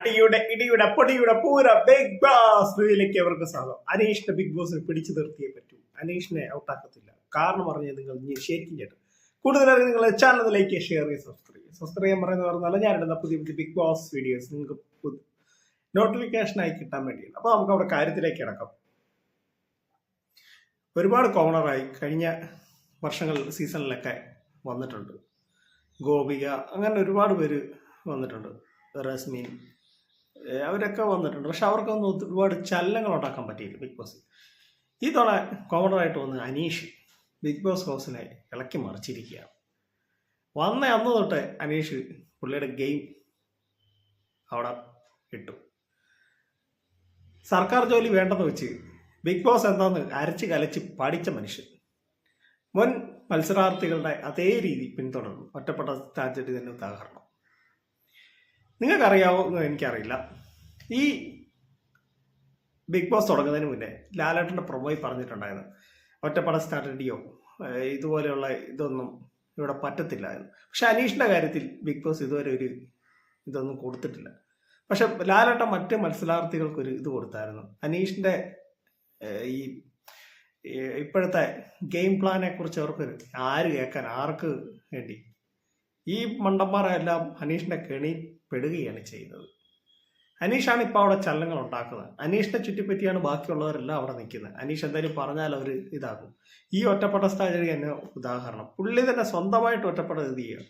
അടിയുടെ ഇടിയുടെ പൊടിയുടെ പൂര. ബിഗ് ബോസ് റിവ്യൂയിലേക്ക് അവർക്ക് സ്വാഗതം. അനീഷിനെ ബിഗ് ബോസിൽ പിടിച്ചു നിർത്തിയേ പറ്റൂ. അനീഷിനെ ഔട്ടാക്കത്തില്ല കാരണം പറഞ്ഞാൽ നിങ്ങൾ ശരിക്കും കേട്ടു കൂടുതലായി നിങ്ങൾ ചാനലിലേക്ക് ലൈക്ക് ഷെയർ ചെയ്ത് സബ്സ്ക്രൈബ് ചെയ്യുക സബ്സ്ക്രൈബ് ചെയ്യാൻ പറയുന്നത് പറഞ്ഞാൽ ഇടുന്ന പുതിയ പുതിയ ബിഗ് ബോസ് വീഡിയോസ് നിങ്ങൾക്ക് നോട്ടിഫിക്കേഷൻ ആയി കിട്ടാൻ വേണ്ടിയാണ്. അപ്പോൾ നമുക്ക് അവിടെ കാര്യത്തിലേക്ക് കിടക്കാം. ഒരുപാട് കോമണറായി കഴിഞ്ഞ വർഷങ്ങൾ സീസണിലൊക്കെ വന്നിട്ടുണ്ട്. ഗോപിക അങ്ങനെ ഒരുപാട് പേര് വന്നിട്ടുണ്ട്. റസ്മിൻ അവരൊക്കെ വന്നിട്ടുണ്ട്. പക്ഷെ അവർക്കൊന്നും ഒരുപാട് ചലനങ്ങൾ ഉണ്ടാക്കാൻ പറ്റിയില്ല ബിഗ് ബോസ് ഈ തവണ കോമണറായിട്ട് വന്ന് അനീഷ് ബിഗ് ബോസ് ഹൗസിനെ ഇളക്കി മറിച്ചിരിക്കുകയാണ്. വന്ന അന്ന് തൊട്ട് അനീഷ് പുള്ളിയുടെ ഗെയിം അവിടെ ഇട്ടു. സർക്കാർ ജോലി വേണ്ടെന്ന് വെച്ച് ബിഗ് ബോസ് എന്താന്ന് അരച്ച് കലച്ച് പഠിച്ച മനുഷ്യൻ. മുൻ മത്സരാർത്ഥികളുടെ അതേ രീതി പിന്തുടർന്നു. ഒറ്റപ്പെട്ട സ്റ്റാറ്റി തന്നെ ഉദാഹരണം. നിങ്ങൾക്കറിയാവോ എന്ന് എനിക്കറിയില്ല. ഈ ബിഗ് ബോസ് തുടങ്ങുന്നതിന് മുന്നേ ലാലേട്ടന്റെ പ്രൊമോയിൽ പറഞ്ഞിട്ടുണ്ടായിരുന്നു. ഒറ്റപ്പട സ്ട്രാറ്റജിയോ ഇതുപോലെയുള്ള ഇതൊന്നും ഇവിടെ പറ്റത്തില്ല എന്ന്. പക്ഷെ അനീഷിന്റെ കാര്യത്തിൽ ബിഗ് ബോസ് ഇതുവരെ ഒരു ഇതൊന്നും കൊടുത്തിട്ടില്ല. പക്ഷെ ലാലേട്ടൻ മറ്റ് മത്സരാർത്ഥികൾക്കൊരു ഇത് കൊടുത്തായിരുന്നു. അനീഷിന്റെ ഈ ഇപ്പോഴത്തെ ഗെയിം പ്ലാനെ കുറിച്ച് അവർക്ക് ആര് കേൾക്കാൻ ആർക്ക് വേണ്ടി? ഈ മണ്ടന്മാരെല്ലാം അനീഷിന്റെ കെണി പെടുകയാണ് ചെയ്യുന്നത്. അനീഷാണ് ഇപ്പോൾ അവിടെ ചലനങ്ങൾ ഉണ്ടാക്കുന്നത്. അനീഷിനെ ചുറ്റിപ്പറ്റിയാണ് ബാക്കിയുള്ളവരെല്ലാം അവിടെ നിൽക്കുന്നത്. അനീഷ് എന്തായാലും പറഞ്ഞാൽ അവർ ഇതാകും. ഈ ഒറ്റപ്പെട്ട സാഹചര്യം തന്നെ ഉദാഹരണം. പുള്ളി തന്നെ സ്വന്തമായിട്ട് ഒറ്റപ്പെട്ട ഇത് ചെയ്യുക.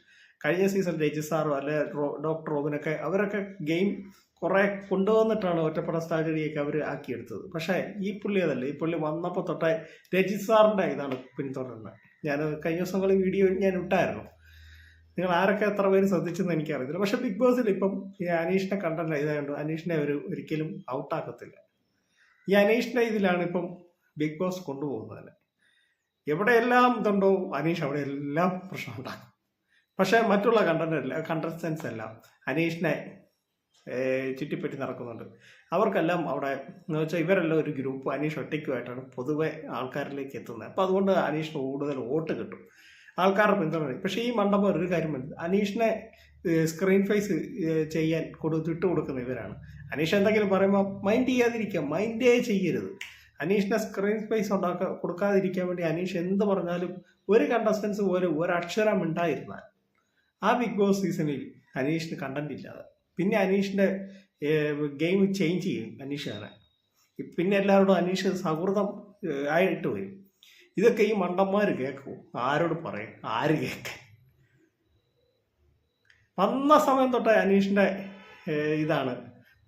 കഴിഞ്ഞ സീസൺ രജി സാറും അല്ലെ ഡോക്ടർ റോബിനൊക്കെ അവരൊക്കെ ഗെയിം കുറെ കൊണ്ടുവന്നിട്ടാണ് ഒറ്റപ്പെട്ട സാഹചര്യമൊക്കെ അവർ ആക്കിയെടുത്തത്. പക്ഷേ ഈ പുള്ളി അതല്ല. ഈ പുള്ളി വന്നപ്പോൾ തൊട്ടേ രജി സാറിന്റെ ഇതാണ് പിന്തുടരുന്നത്. ഞാൻ കഴിഞ്ഞ ദിവസങ്ങളിൽ വീഡിയോ ഞാൻ ഇട്ടായിരുന്നു. നിങ്ങൾ ആരൊക്കെ എത്ര പേര് ശ്രദ്ധിച്ചെന്ന് എനിക്കറിയത്തില്ല. പക്ഷെ ബിഗ് ബോസിൽ ഇപ്പം ഈ അനീഷിനെ കണ്ടന്റ് ഇതായതുകൊണ്ട് അനീഷിനെ ഒരു ഒരിക്കലും ഔട്ട് ഔട്ടാക്കത്തില്ല ഈ അനീഷിന്റെ ഇതിലാണ് ഇപ്പം ബിഗ് ബോസ് കൊണ്ടുപോകുന്നത്. എവിടെയെല്ലാം ഇതുണ്ടോ അനീഷ് അവിടെ എല്ലാം പ്രശ്നം ഉണ്ടാക്കും. പക്ഷെ മറ്റുള്ള കണ്ടന്റ് കണ്ടസ്റ്റൻസ് എല്ലാം അനീഷിനെ ചുറ്റിപ്പറ്റി നടക്കുന്നുണ്ട്. അവർക്കെല്ലാം അവിടെ എന്ന് വെച്ചാൽ ഇവരെല്ലാം ഒരു ഗ്രൂപ്പ്. അനീഷ് ഒറ്റയ്ക്കുമായിട്ടാണ് പൊതുവെ ആൾക്കാരിലേക്ക് എത്തുന്നത്. അപ്പോൾ അതുകൊണ്ട് അനീഷിന് കൂടുതൽ വോട്ട് കിട്ടും. ആൾക്കാരുടെ പിന്തുണ പക്ഷേ ഈ മണ്ഡപം ഒരു കാര്യം മനസ്സിലായി അനീഷിനെ സ്ക്രീൻ ഫേസ് ചെയ്യാൻ കൊടുത്ത് ഇട്ട് കൊടുക്കുന്ന ഇവരാണ്. അനീഷ് എന്തെങ്കിലും പറയുമ്പോൾ മൈൻഡ് ചെയ്യാതിരിക്കുക മൈൻഡേ ചെയ്യരുത്. അനീഷിനെ സ്ക്രീൻ സ്പേസ് ഉണ്ടാക്ക കൊടുക്കാതിരിക്കാൻ വേണ്ടി അനീഷ് എന്ത് പറഞ്ഞാലും ഒരു കണ്ടസ്റ്റൻസ് പോലും ഒരക്ഷരം ഉണ്ടായിരുന്നാൽ ആ ബിഗ് ബോസ് സീസണിൽ അനീഷിന് കണ്ടന്റ് ഇല്ലാതെ. പിന്നെ അനീഷിന്റെ ഗെയിം ചേഞ്ച് ചെയ്യും അനീഷ് പിന്നെ എല്ലാവരോടും അനീഷ് സൗഹൃദം ആയിട്ട് വരും. ഇതൊക്കെ ഈ മണ്ടന്മാർ കേൾക്കൂ. ആരോട് പറയും? ആര് കേൾക്കാൻ? വന്ന സമയം തൊട്ടേ അനീഷിന്റെ ഇതാണ്.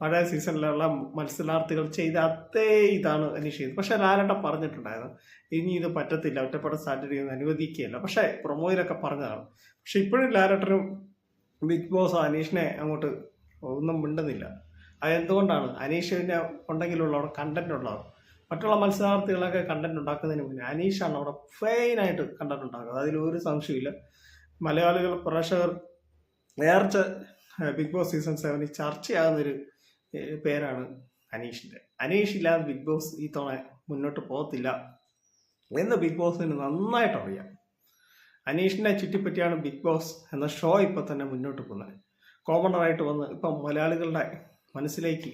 പഴയ സീസണിലുള്ള മത്സരാർത്ഥികൾ ചെയ്ത അതേ ഇതാണ് അനീഷ് ചെയ്തത്. പക്ഷേ ലാലട്ട പറഞ്ഞിട്ടുണ്ടായിരുന്നു ഇനി ഇത് പറ്റത്തില്ല ഒറ്റപ്പെട്ട സാറ്റർഡേ ഒന്നും അനുവദിക്കുകയില്ല. പക്ഷേ പ്രൊമോയിലൊക്കെ പറഞ്ഞതാണ്. പക്ഷെ ഇപ്പോഴും ലാലട്ടനും ബിഗ് ബോസ് അനീഷിനെ അങ്ങോട്ട് ഒന്നും മിണ്ടുന്നില്ല. അതെന്തുകൊണ്ടാണ്? അനീഷിനെ ഉണ്ടെങ്കിലുള്ള അവിടെ കണ്ടന്റ് ഉള്ളവർ. മറ്റുള്ള മത്സരാർത്ഥികളൊക്കെ കണ്ടന്റ് ഉണ്ടാക്കുന്നതിന് മുന്നേ അനീഷാണ് അവിടെ ഫെയിനായിട്ട് കണ്ടന്റ് ഉണ്ടാക്കുന്നത്. അതിലൊരു സംശയമില്ല മലയാളികൾ പ്രേക്ഷകർ നേർച്ച ബിഗ് ബോസ് സീസൺ സെവനിൽ ചർച്ചയാകുന്നൊരു പേരാണ് അനീഷിന്റെ. അനീഷ് ഇല്ലാതെ ബിഗ് ബോസ് ഈ തവണ മുന്നോട്ട് പോകത്തില്ല എന്ന് ബിഗ് ബോസിന് നന്നായിട്ട് അറിയാം അനീഷിനെ ചുറ്റിപ്പറ്റിയാണ് ബിഗ് ബോസ് എന്ന ഷോ ഇപ്പൊ തന്നെ മുന്നോട്ട് പോകുന്നത്. കോമണറായിട്ട് വന്ന് ഇപ്പം മലയാളികളുടെ മനസ്സിലേക്ക്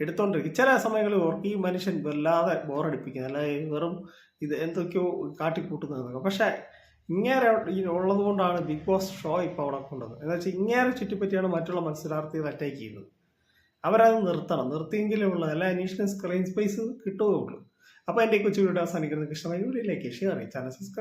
എടുത്തോണ്ടിരിക്കും. ചില സമയങ്ങളിൽ ഓർക്ക് ഈ മനുഷ്യൻ വല്ലാതെ ബോറടിപ്പിക്കുന്നത് അല്ലാതെ വെറും ഇത് എന്തൊക്കെയോ കാട്ടിക്കൂട്ടുന്നതൊക്കെ പക്ഷേ ഇങ്ങേരെ ഈ ഉള്ളത് കൊണ്ടാണ് ബിഗ് ബോസ് ഷോ ഇപ്പോൾ അവിടെ കൊണ്ടത് എന്ന് വെച്ചാൽ ഇങ്ങേരെ ചുറ്റിപ്പറ്റിയാണ് മറ്റുള്ള മത്സരാർത്ഥികൾ അറ്റാക്ക് ചെയ്യുന്നത്. അവരത് നിർത്തണം. നിർത്തിയെങ്കിലേ ഉള്ളൂ. അല്ല അനീഷിന് സ്ക്രീൻ സ്പേസ് കിട്ടുകയുള്ളൂ. അപ്പോൾ എന്റെ കൊച്ചു വീഡിയോ അവസാനിക്കുന്നത് ഇഷ്ടമായി വീഡിയോയിലേക്ക് ഷെയർ ചെയ്യും ചാനൽ സബ്സ്ക്രൈബ്